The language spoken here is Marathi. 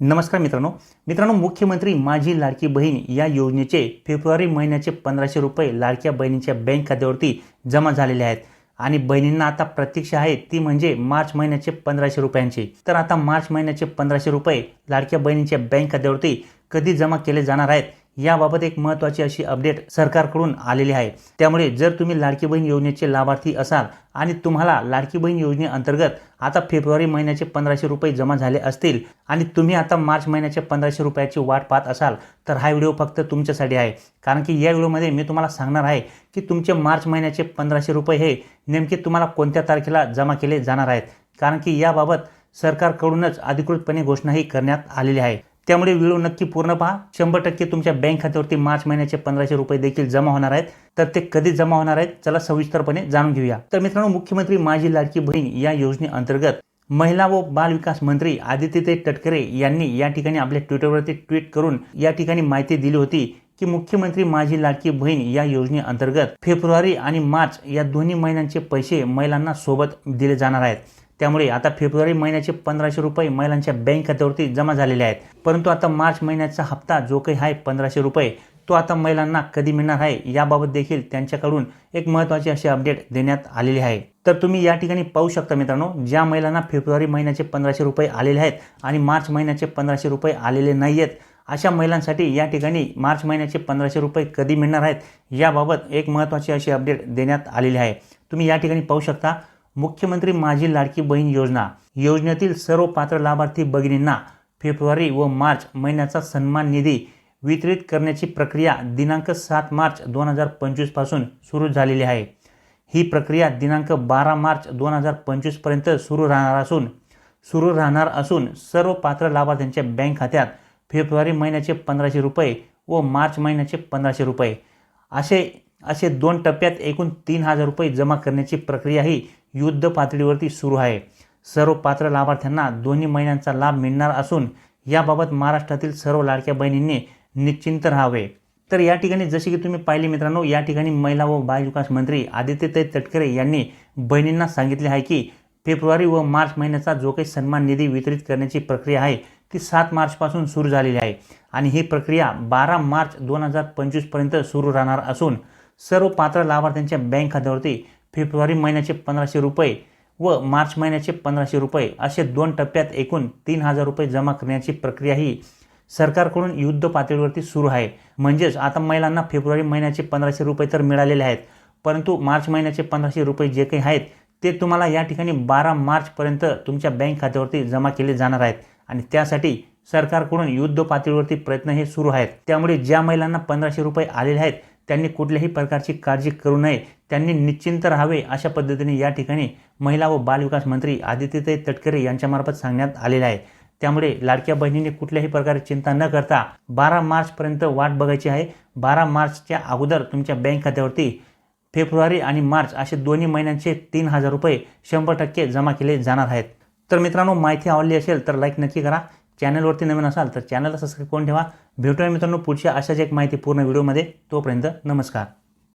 नमस्कार मित्रांनो. मित्रांनो मुख्यमंत्री माझी लाडकी बहीण या योजनेचे फेब्रुवारी महिन्याचे पंधराशे रुपये लाडक्या बहिणीच्या बँक खात्यावरती जमा झालेले आहेत. आणि बहिणींना आता प्रतीक्षा आहे ती म्हणजे मार्च महिन्याचे पंधराशे रुपयांची. तर आता मार्च महिन्याचे पंधराशे रुपये लाडक्या बहिणीच्या बँक खात्यावरती कधी जमा केले जाणार आहेत याबाबत एक महत्त्वाची अशी अपडेट सरकारकडून आलेली आहे. त्यामुळे जर तुम्ही लाडकी बहीण योजनेचे लाभार्थी असाल आणि तुम्हाला लाडकी बहीण योजनेअंतर्गत आता फेब्रुवारी महिन्याचे पंधराशे रुपये जमा झाले असतील आणि तुम्ही आता मार्च महिन्याच्या पंधराशे रुपयाची वाट पाहत असाल तर हा व्हिडिओ फक्त तुमच्यासाठी आहे. कारण की या व्हिडिओमध्ये मी तुम्हाला सांगणार आहे की तुमचे मार्च महिन्याचे पंधराशे रुपये हे नेमके तुम्हाला कोणत्या तारखेला जमा केले जाणार आहेत. कारण की याबाबत सरकारकडूनच अधिकृतपणे घोषणाही करण्यात आलेली आहे. त्यामुळे व्हिडिओ नक्की पूर्ण पहा. शंभर टक्के तुमच्या बँक खात्यावरती मार्च महिन्याचे पंधराशे रुपये देखील जमा होणार आहेत. तर ते कधी जमा होणार आहेत चला सविस्तरपणे जाणून घेऊया. तर मित्रांनो मुख्यमंत्री माझी लाडकी बहीण या योजनेअंतर्गत महिला व बाल विकास मंत्री आदित्य तटकरे यांनी या ठिकाणी आपल्या ट्विटरवरती ट्विट करून या ठिकाणी माहिती दिली होती की मुख्यमंत्री माझी लाडकी बहीण या योजनेअंतर्गत फेब्रुवारी आणि मार्च या दोन्ही महिन्यांचे पैसे महिलांना सोबत दिले जाणार आहेत. त्यामुळे आता फेब्रुवारी महिन्याचे पंधराशे रुपये महिलांच्या बँक खात्यावरती जमा झालेले आहेत. परंतु आता मार्च महिन्याचा हप्ता जो काही आहे पंधराशे रुपये तो आता महिलांना कधी मिळणार आहे याबाबत देखील त्यांच्याकडून एक महत्त्वाची अशी अपडेट देण्यात आलेली आहे. तर तुम्ही या ठिकाणी पाहू शकता मित्रांनो ज्या महिलांना फेब्रुवारी महिन्याचे पंधराशे रुपये आलेले आहेत आणि मार्च महिन्याचे पंधराशे रुपये आलेले नाही आहेत अशा महिलांसाठी या ठिकाणी मार्च महिन्याचे पंधराशे रुपये कधी मिळणार आहेत याबाबत एक महत्त्वाची अशी अपडेट देण्यात आलेली आहे. तुम्ही या ठिकाणी पाहू शकता मुख्यमंत्री माझी लाडकी बहीण योजना. योजनेतील सर्व पात्र लाभार्थी भगिनींना फेब्रुवारी व मार्च महिन्याचा सन्मान निधी वितरित करण्याची प्रक्रिया दिनांक सात मार्च दोन हजार पंचवीसपासून सुरू झालेली आहे. ही प्रक्रिया दिनांक बारा मार्च दोन हजार पंचवीसपर्यंत सुरू राहणार असून सुरू राहणार असून सर्व पात्र लाभार्थ्यांच्या बँक खात्यात फेब्रुवारी महिन्याचे पंधराशे रुपये व मार्च महिन्याचे पंधराशे रुपये. असे असे दोन टप्प्यात एकूण तीन हजार रुपये जमा करण्याची प्रक्रिया ही युद्ध पातळीवरती सुरू आहे. सर्व पात्र लाभार्थ्यांना दोन्ही महिन्यांचा लाभ मिळणार असून याबाबत महाराष्ट्रातील सर्व लाडक्या बहिणींनी निश्चिंत राहावे. तर या ठिकाणी जसे की तुम्ही पाहिले मित्रांनो या ठिकाणी महिला व बाल विकास मंत्री आदित्यताई तटकरे यांनी बहिणींना सांगितले आहे की फेब्रुवारी व मार्च महिन्याचा जो काही सन्मान निधी वितरित करण्याची प्रक्रिया आहे ती सात मार्चपासून सुरू झालेली आहे. आणि ही प्रक्रिया बारा मार्च दोन हजार पंचवीसपर्यंत सुरू राहणार असून सर्व पात्र लाभार्थ्यांच्या बँक खात्यावरती फेब्रुवारी महिन्याचे पंधराशे रुपये व मार्च महिन्याचे पंधराशे रुपये असे दोन टप्प्यात एकूण तीन हजार रुपये जमा करण्याची प्रक्रिया ही सरकारकडून युद्ध पातळीवरती सुरू आहे. म्हणजेच आता महिलांना फेब्रुवारी महिन्याचे पंधराशे रुपये तर मिळालेले आहेत परंतु मार्च महिन्याचे पंधराशे रुपये जे काही आहेत ते तुम्हाला या ठिकाणी बारा मार्चपर्यंत तुमच्या बँक खात्यावरती जमा केले जाणार आहेत आणि त्यासाठी सरकारकडून युद्ध पातळीवरती प्रयत्न हे सुरू आहेत. त्यामुळे ज्या महिलांना पंधराशे रुपये आलेले आहेत त्यांनी कुठल्याही प्रकारची काळजी करू नये. त्यांनी निश्चिंत राहावे अशा पद्धतीने या ठिकाणी महिला व बालविकास मंत्री आदित्यताई तटकरे यांच्यामार्फत सांगण्यात आलेले आहे. त्यामुळे लाडक्या बहिणीने कुठल्याही प्रकारे चिंता न करता बारा मार्चपर्यंत वाट बघायची आहे. बारा मार्चच्या अगोदर तुमच्या बँक खात्यावरती फेब्रुवारी आणि मार्च असे दोन्ही महिन्यांचे तीन हजार रुपये शंभर टक्के जमा केले जाणार आहेत. तर मित्रांनो माहिती आवडली असेल तर लाईक नक्की करा. चॅनलवरती नवीन असाल तर चॅनलला सबस्क्राईब करून ठेवा. भेटूया मित्रांनो पुढच्या अशाच एक माहिती पूर्ण व्हिडिओमध्ये. तोपर्यंत नमस्कार.